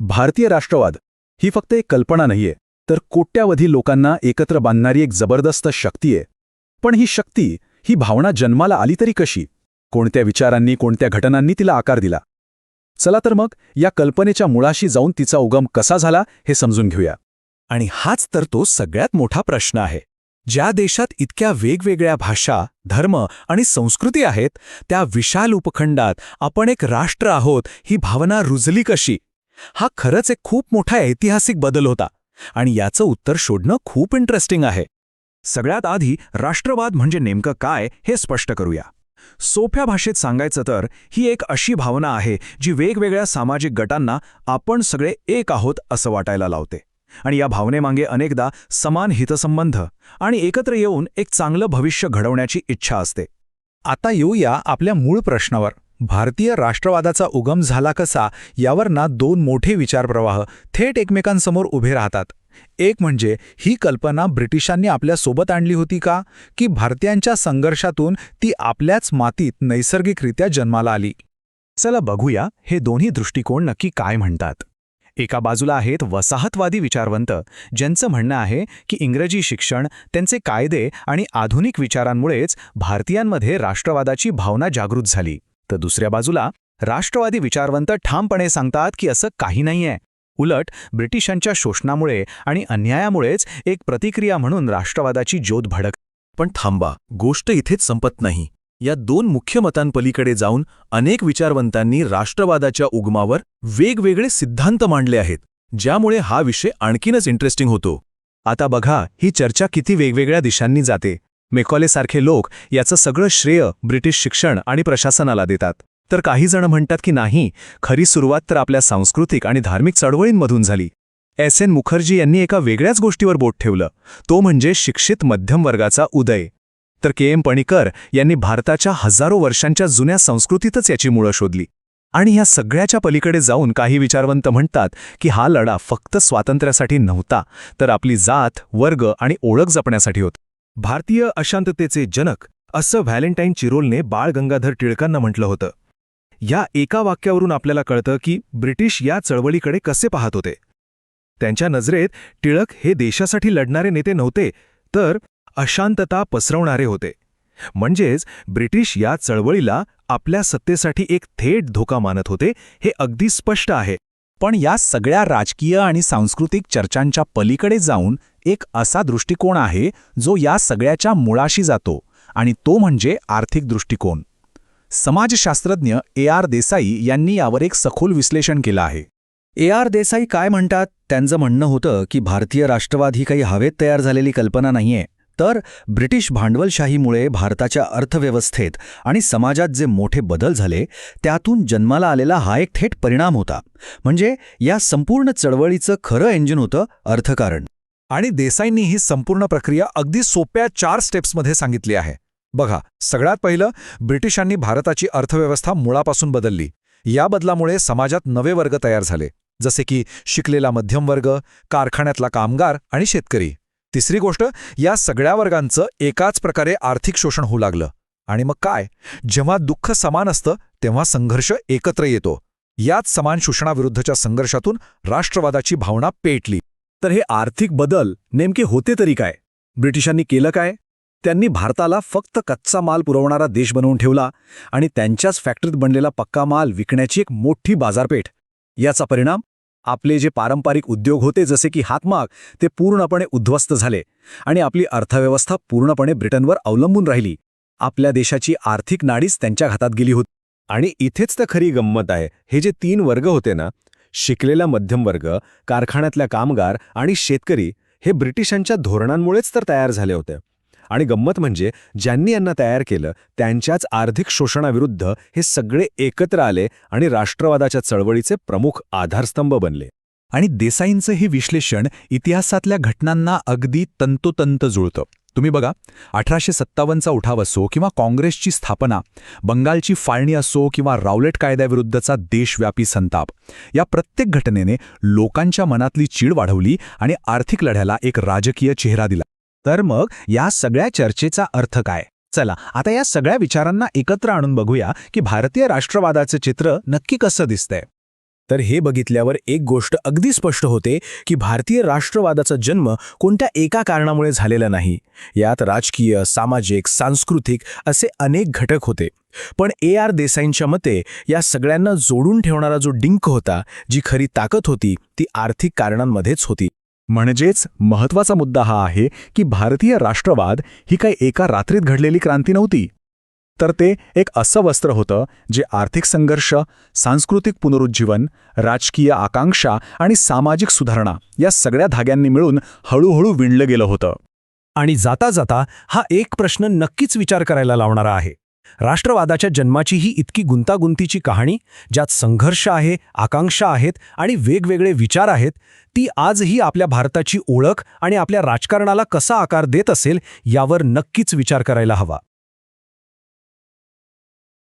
भारतीय राष्ट्रवाद ही फक्त एक कल्पना नाहीये तर कोट्यावधी लोकांना एकत्र बांधणारी एक जबरदस्त शक्ती आहे. पण ही शक्ती ही भावना जन्माला आली तरी कशी? कोणत्या विचारांनी कोणत्या घटनांनी तिला आकार दिला? चला तर मग या कल्पनेच्या मुळाशी जाऊन तिचा उगम कसा झाला हे समजून घेऊया. आणि हाच तर तो सगळ्यात मोठा प्रश्न आहे. ज्या देशात इतक्या वेगवेगळ्या भाषा धर्म आणि संस्कृती आहेत त्या विशाल उपखंडात आपण एक राष्ट्र आहोत ही भावना रुजली कशी? हा खरंच एक खूप मोठा ऐतिहासिक बदल होता आणि याचं उत्तर शोधणं खूप इंटरेस्टिंग आहे. सगळ्यात आधी राष्ट्रवाद म्हणजे नेमकं काय हे स्पष्ट करूया. सोप्या भाषेत सांगायचं तर ही एक अशी भावना आहे जी वेगवेगळ्या सामाजिक गटांना आपण सगळे एक आहोत असं वाटायला लावते. आणि या भावनेमागे अनेकदा समान हितसंबंध आणि एकत्र येऊन एक चांगलं भविष्य घडवण्याची इच्छा असते. आता येऊया आपल्या मूळ प्रश्नावर. भारतीय राष्ट्रवादाचा उगम झाला कसा यावर ना दोन मोठे विचारप्रवाह थेट एकमेकांसमोर उभे राहतात. एक म्हणजे ही कल्पना ब्रिटिशांनी आपल्यासोबत आणली होती का? की भारतीयांच्या संघर्षातून ती आपल्याच मातीत नैसर्गिकरित्या जन्माला आली? चला बघूया हे दोन्ही दृष्टिकोन नक्की काय म्हणतात. एका बाजूला आहेत वसाहतवादी विचारवंत ज्यांचं म्हणणं आहे की इंग्रजी शिक्षण त्यांचे कायदे आणि आधुनिक विचारांमुळेच भारतीयांमध्ये राष्ट्रवादाची भावना जागृत झाली. तर दुसऱ्या बाजूला राष्ट्रवादी विचारवंत ठामपणे सांगतात की असं काही नाहीये. उलट ब्रिटिशांच्या शोषणामुळे आणि अन्यायामुळेच एक प्रतिक्रिया म्हणून राष्ट्रवादाची ज्योत भडक पण थांबा गोष्ट इथेच संपत नाही. या दोन मुख्य मतांपलीकडे जाऊन अनेक विचारवंतांनी राष्ट्रवादाच्या उगमावर वेगवेगळे सिद्धांत मांडले आहेत ज्यामुळे हा विषय आणखीनच इंटरेस्टिंग होतो. आता बघा ही चर्चा किती वेगवेगळ्या दिशांनी जाते. मेकॉलेसारखे लोक याचं सगळं श्रेय ब्रिटिश शिक्षण आणि प्रशासनाला देतात. तर काही जण म्हणतात की नाही खरी सुरुवात तर आपल्या सांस्कृतिक आणि धार्मिक चळवळींमधून झाली. एस. एन. मुखर्जी यांनी एका वेगळ्याच गोष्टीवर बोट ठेवलं. तो म्हणजे शिक्षित मध्यम वर्गाचा उदय. तर के. एम. पणिकर यांनी भारताच्या हजारो वर्षांच्या जुन्या संस्कृतीतच याची मुळं शोधली. आणि ह्या सगळ्याच्या पलीकडे जाऊन काही विचारवंत म्हणतात की हा लढा फक्त स्वातंत्र्यासाठी नव्हता तर आपली जात वर्ग आणि ओळख जपण्यासाठी होता. भारतीय अशांततेचे जनक असं व्हॅलेंटाईन चिरोलने बाळ गंगाधर टिळकांना म्हटलं होतं. या एका वाक्यावरून आपल्याला कळतं की ब्रिटिश या चळवळीकडे कसे पाहत होते. त्यांच्या नजरेत टिळक हे देशासाठी लढणारे नेते नव्हते तर अशांतता पसरवणारे होते. म्हणजेच ब्रिटिश या चळवळीला आपल्या सत्तेसाठी एक थेट धोका मानत होते हे अगदी स्पष्ट आहे. पण या सगळ्या राजकीय आणि सांस्कृतिक चर्चांच्या पलीकडे जाऊन एक असा दृष्टिकोन आहे जो या सगळ्याच्या मुळाशी जातो आणि तो म्हणजे आर्थिक दृष्टिकोन. समाजशास्त्रज्ञ ए आर देसाई यांनी यावर एक सखोल विश्लेषण केलं आहे. ए आर देसाई काय म्हणतात? त्यांचं म्हणणं होतं की भारतीय राष्ट्रवाद ही काही हवेत तयार झालेली कल्पना नाहीये. तर ब्रिटिश भांडवलशाहीमुळे भारताच्या अर्थव्यवस्थेत आणि समाजात जे मोठे बदल झाले त्यातून जन्माला आलेला हा एक थेट परिणाम होता. म्हणजे या संपूर्ण चळवळीचं खरं इंजिन होतं अर्थकारण. आणि देसाईंनी ही संपूर्ण प्रक्रिया अगदी सोप्या चार स्टेप्समध्ये सांगितली आहे. बघा सगळ्यात पहिलं ब्रिटिशांनी भारताची अर्थव्यवस्था मुळापासून बदलली. या बदलामुळे समाजात नवे वर्ग तयार झाले. जसे की शिकलेला मध्यम वर्ग कारखान्यातला कामगार आणि शेतकरी. तिसरी गोष्ट या सगळ्या वर्गांचं एकाच प्रकारे आर्थिक शोषण होऊ लागलं. आणि मग काय? जेव्हा दुःख समान असतं तेव्हा संघर्ष एकत्र येतो. याच समान शोषणाविरुद्धच्या संघर्षातून राष्ट्रवादाची भावना पेटली. तर हे आर्थिक बदल नेमके होते तरी काय? ब्रिटिशांनी केलं काय? त्यांनी भारताला फक्त कच्चा माल पुरवणारा देश बनवून ठेवला आणि त्यांच्याच फॅक्टरीत बनलेला पक्का माल विकण्याची एक मोठी बाजारपेठ. याचा परिणाम आपले जे पारंपरिक उद्योग होते जसे की हातमाग ते पूर्णपणे उद्ध्वस्त झाले आणि आपली अर्थव्यवस्था पूर्णपणे ब्रिटनवर अवलंबून राहिली. आपल्या देशाची आर्थिक नाडीच त्यांच्या हातात गेली होती. आणि इथेच तर खरी गंमत आहे. हे जे तीन वर्ग होते ना शिकलेला मध्यम वर्ग कारखान्यातल्या कामगार आणि शेतकरी हे ब्रिटिशांच्या धोरणांमुळेच तर तयार झाले होते. आणि गंमत म्हणजे ज्यांनी यांना तयार केलं त्यांच्याच आर्थिक शोषणाविरुद्ध हे सगळे एकत्र आले आणि राष्ट्रवादाच्या चळवळीचे प्रमुख आधारस्तंभ बनले. आणि देसाईंचं हे विश्लेषण इतिहासातल्या घटनांना अगदी तंतोतंत जुळतं. तुम्ही बघा अठराशे सत्तावन्नचा उठाव असो किंवा काँग्रेसची स्थापना बंगालची फाळणी असो किंवा रावलेट कायद्याविरुद्धचा देशव्यापी संताप या प्रत्येक घटनेने लोकांच्या मनातली चीड वाढवली आणि आर्थिक लढ्याला एक राजकीय चेहरा दिला. तर मग या सगळ्या चर्चेचा अर्थ काय? चला आता या सगळ्या विचारांना एकत्र आणून बघूया की भारतीय राष्ट्रवादाचं चित्र नक्की कसं दिसतंय. तर हे बघितल्यावर एक गोष्ट अगदी स्पष्ट होते की भारतीय राष्ट्रवादाचा जन्म कोणत्या एका कारणामुळे झालेला नाही. यात राजकीय सामाजिक सांस्कृतिक असे अनेक घटक होते. पण ए आर देसाईंच्या मते या सगळ्यांना जोडून ठेवणारा जो डिंक होता जी खरी ताकद होती ती आर्थिक कारणांमध्येच होती. म्हणजेच महत्त्वाचा मुद्दा हा आहे की भारतीय राष्ट्रवाद ही काही एका रात्रीत घडलेली क्रांती नव्हती. तर ते एक असं वस्त्र होतं जे आर्थिक संघर्ष सांस्कृतिक पुनरुज्जीवन राजकीय आकांक्षा आणि सामाजिक सुधारणा या सगळ्या धाग्यांनी मिळून हळूहळू विणलं गेलं होतं. आणि जाता जाता हा एक प्रश्न नक्कीच विचार करायला लावणारा आहे. राष्ट्रवादाच्या जन्माची ही इतकी गुंतागुंतीची कहाणी ज्यात संघर्ष आहे आकांक्षा आहेत आणि वेगवेगळे विचार आहेत ती आजही आपल्या भारताची ओळख आणि आपल्या राजकारणाला कसा आकार देत असेल यावर नक्कीच विचार करायला हवा.